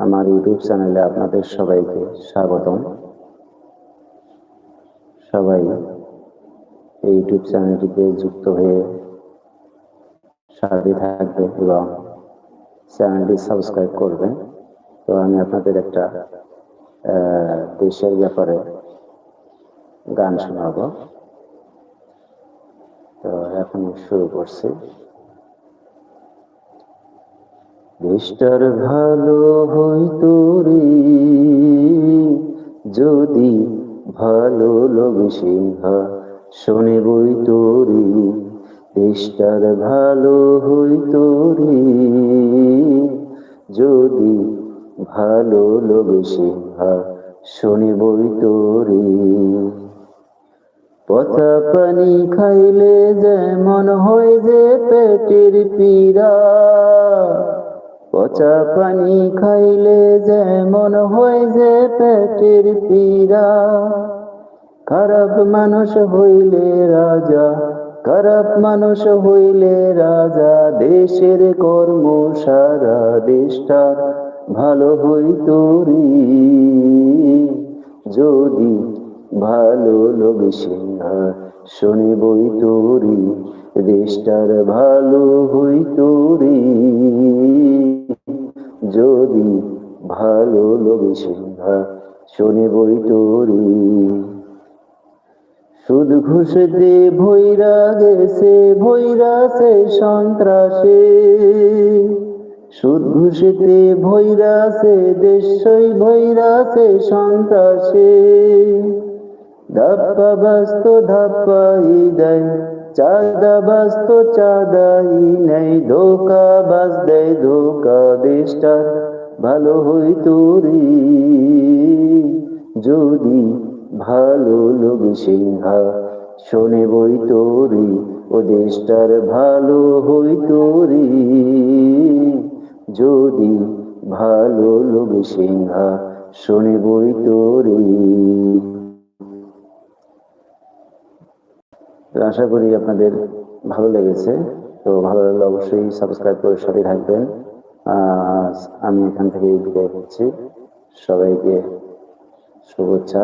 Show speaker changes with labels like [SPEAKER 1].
[SPEAKER 1] আমার ইউটিউব চ্যানেলে আপনাদের সবাইকে স্বাগতম। সবাই এই ইউটিউব চ্যানেলটিতে যুক্ত হয়ে সাথে থাকবে এবং চ্যানেলটি সাবস্ক্রাইব করবেন। তো আমি আপনাদের একটা দেশের ব্যাপারে গান শোনাবো। তো এখন শুরু করছি। দেশটার ভালো হইতো রে যদি ভালো লোভী সিংহা শোনে বই তোরি দেশটার ভালো হইতো রে যদি ভালো লোভী সিংহা শোনে বই তোরি। পচা পানি খাইলে যেমন হয় যে পেটের পীড়া পচা পানি খাইলে যেমন হয় যে পেটের পীড়া। খারাপ মানুষ হইলে রাজা, খারাপ মানুষ হইলে রাজা। দেশের কর্ম সারা দেশটা ভালো হইতো রে যদি ভালো লোক সিংহা শোনে বই তোরি, দেশটার ভালো হইতো রে ভালো লোক সিংহা শোনে বই তোরি। সুদ ঘুষ দে ভৈরা গেছে, ভৈরা সে সন্ত্রাসে। সুদ ঘুষেতে ভৈরা সে দেশই, ভৈরা সে সন্ত্রাসে। ধাপ্পা বাস্ত, ধাপ্পাই দেয়, চাঁদা বাস্ত, চাঁদাই নেই ধোকা বাস দেয়, ধোকা দেশটা ভালো হই রে যদি ভালো লোক সিংহা শোনে বই তোরি, ও দেশটার ভালো হইতো রে যদি ভালো লোক সিংহা শোনে বই তোরি আশা করি আপনাদের ভালো লেগেছে। তো ভালো লাগলে অবশ্যই সাবস্ক্রাইব করে সাথে থাকবেন। আমি এখান থেকে বিদায় করছি সবাইকে শুভেচ্ছা।